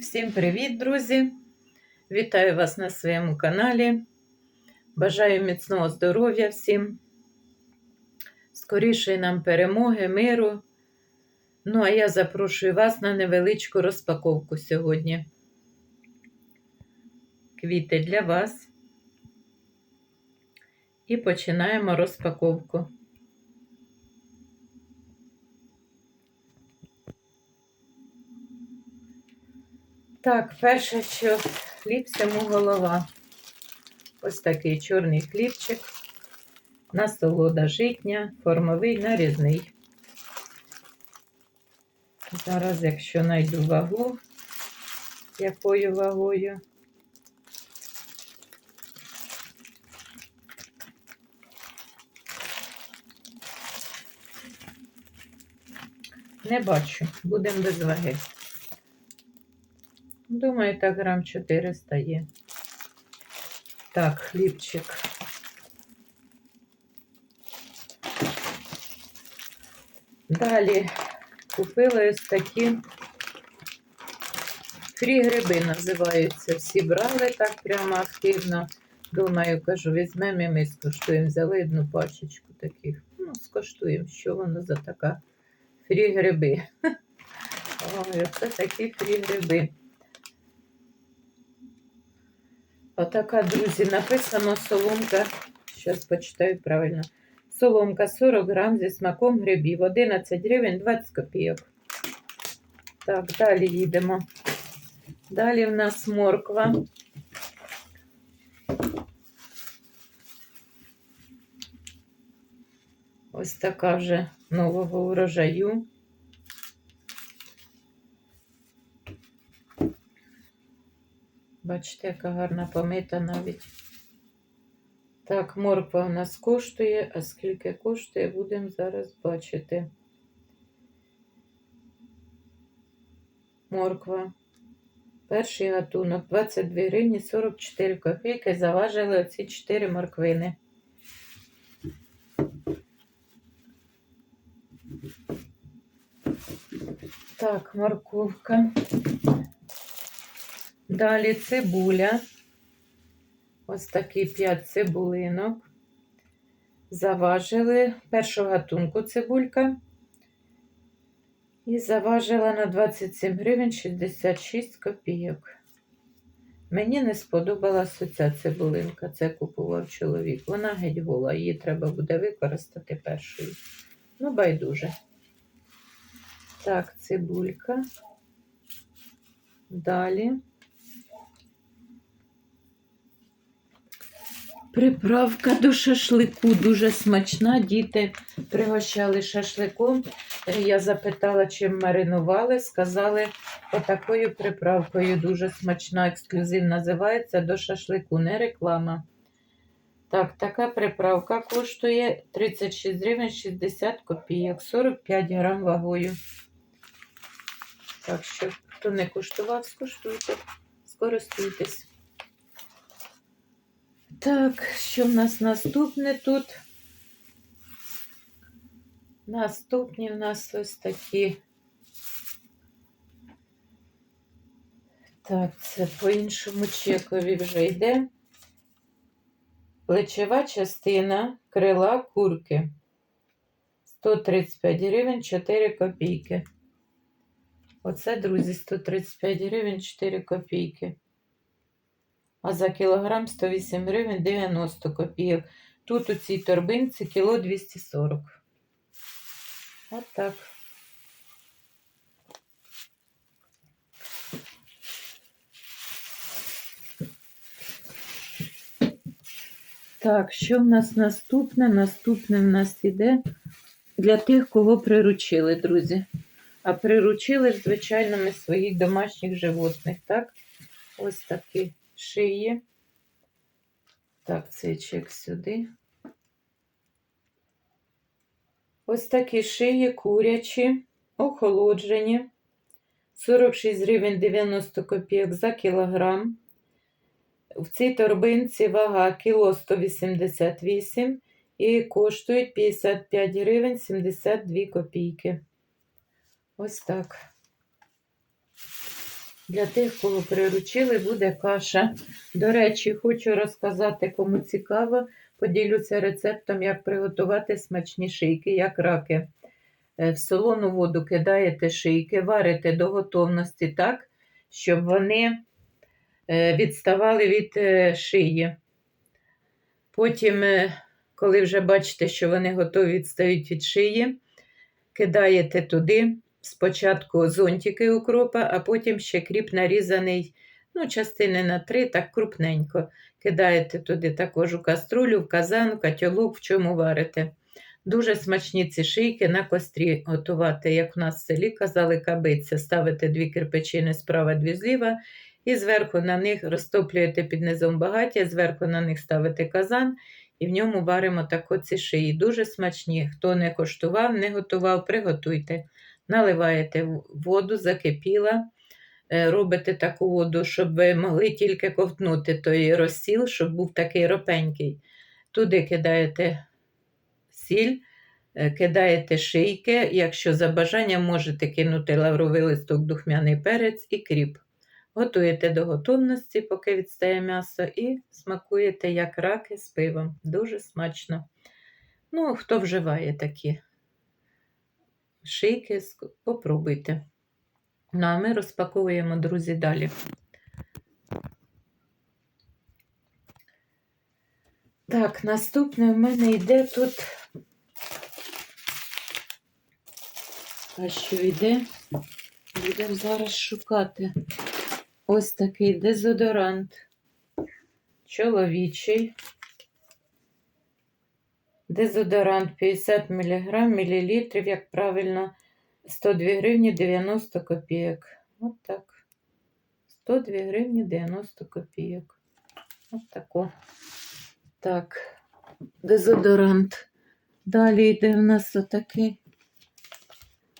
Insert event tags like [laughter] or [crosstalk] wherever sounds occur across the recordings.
Всім привіт, друзі! Вітаю вас на своєму каналі. Бажаю міцного здоров'я всім, скорішої нам перемоги, миру. Ну, а я запрошую вас на невеличку розпаковку сьогодні. Квіти для вас. І починаємо розпаковку. Так, перше, що хліб всьому голова. Ось такий чорний хлібчик. Насолода житня, формовий, нарізний. Зараз, якщо знайду вагу, якою вагою. Не бачу, будемо без ваги. Думаю, так грам 400 є. Так, хлібчик. Далі купила ось такі фрі-гриби називаються. Всі брали так прямо активно. Думаю, кажу, візьмемо і ми скоштуємо. Взяли одну пачечку таких. Ну, скоштуємо, що воно за така фрі-гриби. [laughs] Ой, це такі фрі-гриби. Отака, друзі, написано соломка. Зараз почитаю правильно. Соломка 40 грам зі смаком грибів. 11 гривень 20 копійок. Так, далі їдемо. Далі в нас морква. Ось така вже нового урожаю. Бачите, яка гарна помита навіть. Так, морква у нас коштує, а скільки коштує, будемо зараз бачити. Морква. Перший гатунок 22 гривні 44 копійки. Заважили оці 4 морквини. Так, морковка. Далі цибуля. Ось такі 5 цибулинок. Заважили першого гатунку цибулька. І заважила на 27 гривень 66 копійок. Мені не сподобалася ця цибулинка, це купував чоловік. Вона геть гола, її треба буде використати першою. Ну, байдуже. Так, цибулька. Далі. Приправка до шашлику дуже смачна. Діти пригощали шашликом. Я запитала, чим маринували. Сказали, отакою приправкою дуже смачна, ексклюзив називається до шашлику, не реклама. Так, така приправка коштує 36 гривень 60 копійок, 45 грам вагою. Так що, хто не куштував, скуштуйте, скористуйтесь. Так, що в нас наступне тут? Наступні в нас ось такі. Так, це по іншому чекові вже йде. Плечева частина крила курки. 135 гривень 4 копійки. Оце, друзі, 135 гривень 4 копійки. А за кілограм 108 гривень 90 копійок. Тут у цій торбинці кіло 240. От так. Так, що в нас наступне? Наступне в нас іде для тих, кого приручили, друзі. А приручили звичайно, ми своїх домашніх животних, так? Ось такі шиї. Так, цей чек сюди. Ось такі шиї курячі, охолоджені. 46 гривень 90 копійок за кілограм. В цій торбинці вага кіло 188 і коштують 55 гривень 72 копійки. Ось так. Для тих, кого приручили, буде каша. До речі, хочу розказати, кому цікаво, поділюся рецептом, як приготувати смачні шийки, як раки. Е, В солону воду кидаєте шийки, варите до готовності так, щоб вони е, відставали від е, шиї. Потім, коли вже бачите, що вони готові відстають від шиї, кидаєте туди спочатку зонтики укропа, а потім ще кріп нарізаний, ну, частини на три, так крупненько. Кидаєте туди також у каструлю, в казан, в котелок, в чому варите. Дуже смачні ці шийки на кострі готувати, як в нас в селі казали, кабиця. Ставите дві кирпичини справа, дві зліва, і зверху на них розтоплюєте під низом багаття, зверху на них ставите казан, і в ньому варимо тако ці шиї. Дуже смачні. Хто не коштував, не готував, приготуйте. Наливаєте воду, закипіла. Е, Робите таку воду, щоб ви могли тільки ковтнути той розсіл, щоб був такий ропенький. Туди кидаєте сіль, е, кидаєте шийки. Якщо за бажанням можете кинути лавровий листок, духмяний перець і кріп. Готуєте до готовності, поки відстає м'ясо, і смакуєте як раки з пивом. Дуже смачно. Ну, хто вживає такі шийки, попробуйте. Ну, а ми розпаковуємо, друзі, далі. Так, наступне в мене йде тут. А що йде? Будемо зараз шукати. Ось такий дезодорант. Чоловічий. Дезодорант 50 мг, мілілітрів, як правильно, 102 гривні 90 копійок. От так. 102 гривні 90 копійок. От тако. Так, дезодорант. Далі йде в нас отакий.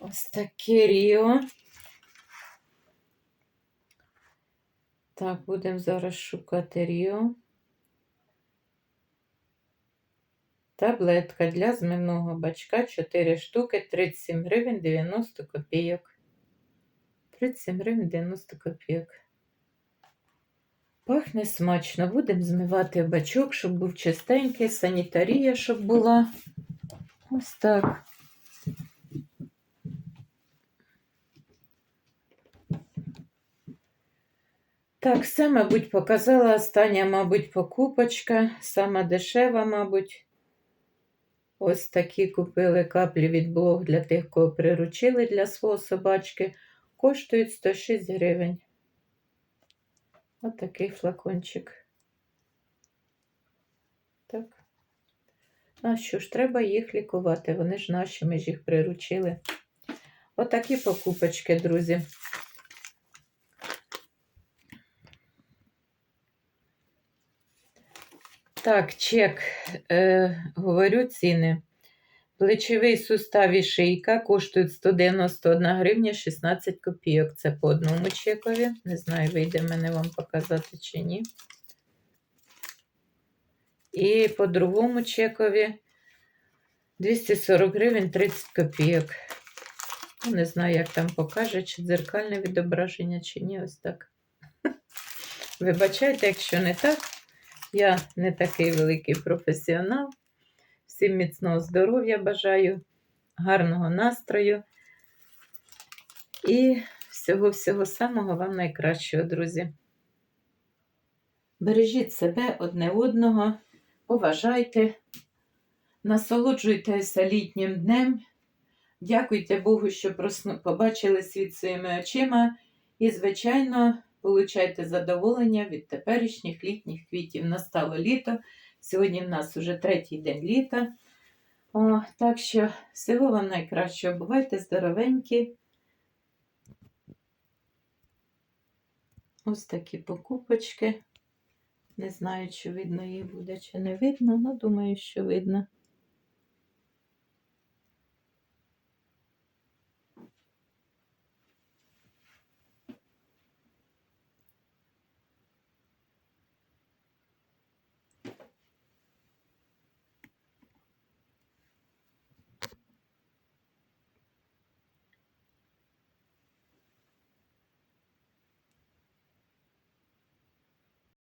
Ось таке Ріо. Так, будемо зараз шукати Ріо. Таблетка для змивного бачка 4 штуки, 37 гривень 90 копійок. 37 гривень 90 копійок. Пахне смачно. Будемо змивати бачок, щоб був чистенький, санітарія, щоб була. Ось так. Так, все, мабуть, показала. Остання, мабуть, покупочка. Сама дешева, мабуть. Ось такі купили каплі від блог для тих, кого приручили для свого собачки. Коштують 106 гривень. Ось такий флакончик. Так. А що ж, треба їх лікувати. Вони ж наші, ми ж їх приручили. Отакі покупочки, друзі. Так, чек. Е, говорю ціни. Плечовий сустав і шийка коштують 191 гривня 16 копійок. Це по одному чекові. Не знаю, вийде мене вам показати чи ні. І по другому чекові 240 гривень 30 копійок. Ну, Не знаю, як там покаже, чи дзеркальне відображення, чи ні. Ось так. [laughs] Вибачайте, якщо не так. Я не такий великий професіонал. Всім міцного здоров'я бажаю, гарного настрою і всього-всього самого вам найкращого, друзі. Бережіть себе одне одного, поважайте, насолоджуйтеся літнім днем. Дякуйте Богу, що побачили світ своїми очима. І, звичайно, получайте задоволення від теперішніх літніх квітів. Настало літо. Сьогодні в нас уже третій день літа. О, так що всього вам найкращого. Бувайте здоровенькі. Ось такі покупочки. Не знаю, чи видно їх буде, чи не видно, але думаю, що видно.